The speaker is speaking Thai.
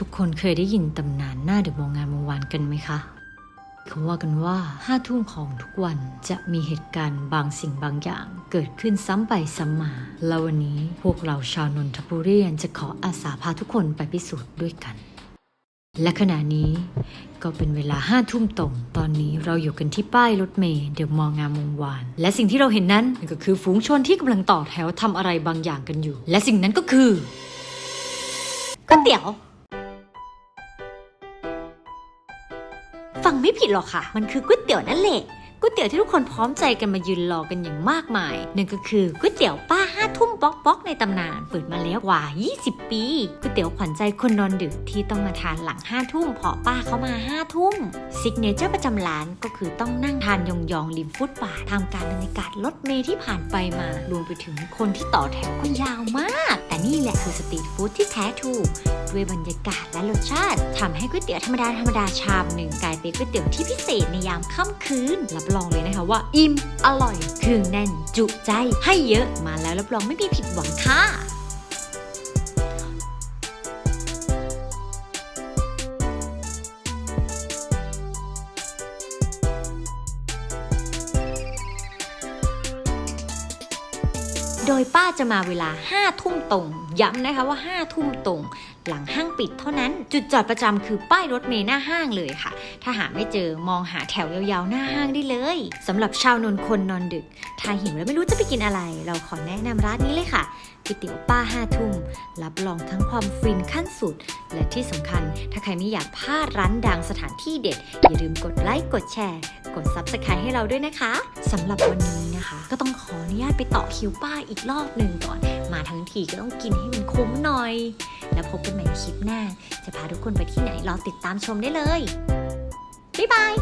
ทุกคนเคยได้ยินตำนานหน้าเดอะมองงานเมื่อวานกันไหมคะเขาว่ากันว่าห้าทุ่มของทุกวันจะมีเหตุการณ์บางสิ่งบางอย่างเกิดขึ้นซ้ำไปซ้ำมา แล้ววันนี้พวกเราชาวนนทบุรีจะขออาสาพาทุกคนไปพิสูจน์ด้วยกัน และขณะนี้ก็เป็นเวลาห้าทุ่มตรง ตอนนี้เราอยู่กันที่ป้ายรถเมล์เดอะมองงามวงวาน และสิ่งที่เราเห็นนั้นก็คือฝูงชนที่กำลังต่อแถวทำอะไรบางอย่างกันอยู่ และสิ่งนั้นก็คือก๋วยเตี๋ยว ฟังไม่ผิดหรอกค่ะ มันคือก๋วยเตี๋ยวนั่นแหละก๋วยเตี๋ยวที่ทุกคนพร้อมใจกันมายืนรอกันอย่างมากมาย นั่นก็คือก๋วยเตี๋ยวป้าห้าทุ่มป๊อกป๊อกในตำนาน เปิดมาแล้วกว่า 20 ปีก๋วยเตี๋ยวขวัญใจคนนอนดึกที่ต้องมาทานหลังห้าทุ่มเพราะป้าเขามาห้าทุ่มซิกเนเจอร์ประจำร้านก็คือต้องนั่งทานยองๆริมฟุตบาททำการบรรยากาศรถเมล์ที่ผ่านไปมารวมไปถึงคนที่ต่อแถวก็ยาวมากแต่นี่แหละคือสตรีทฟู้ดที่แท้ถูก ด้วยบรรยากาศและรสชาติทำให้ก๋วยเตี๋ยวธรรมดาธรรมดาชามหนึ่งกลายเป็นก๋วยเตี๋ยวที่พิเศษในยามค่ำคืน รับรองเลยนะคะว่า อิ่ม อร่อย เครื่องแน่น จุใจ ให้เยอะมาแล้วรับรองไม่มีผิดหวังค่ะ โดยป้าจะมาเวลา5ทุ่มตรง ย้ำนะคะว่า5ทุ่มตรงหลังห้างปิดเท่านั้น จุดจอดประจำคือป้ายรถเมล์หน้าห้างเลยค่ะ ถ้าหาไม่เจอมองหาแถวยาวๆหน้าห้างได้เลยสำหรับชาวนนคนนอนดึก ถ้าหิวแล้วไม่รู้จะไปกินอะไร เราขอแนะนำร้านนี้เลยค่ะก๋วยเตี๋ยวป้าห้าทุ่มรับรองทั้งความฟินขั้นสุด และที่สำคัญ ถ้าใครไม่อยากพลาดร้านดังสถานที่เด็ด อย่าลืมกดไลค์กดแชร์ กด Subscribe ให้เราด้วยนะคะสำหรับวันนี้นะคะ ก็ต้องขออนุญาตไปต่อคิวป้าอีกรอบหนึ่งก่อน มาทั้งทีก็ต้องกินให้มันคุ้มหน่อย แล้วพบกันันใหม่ในคลิปหน้า จะพาทุกคนไปที่ไหนรอติดตามชมได้เลย บ๊ายบาย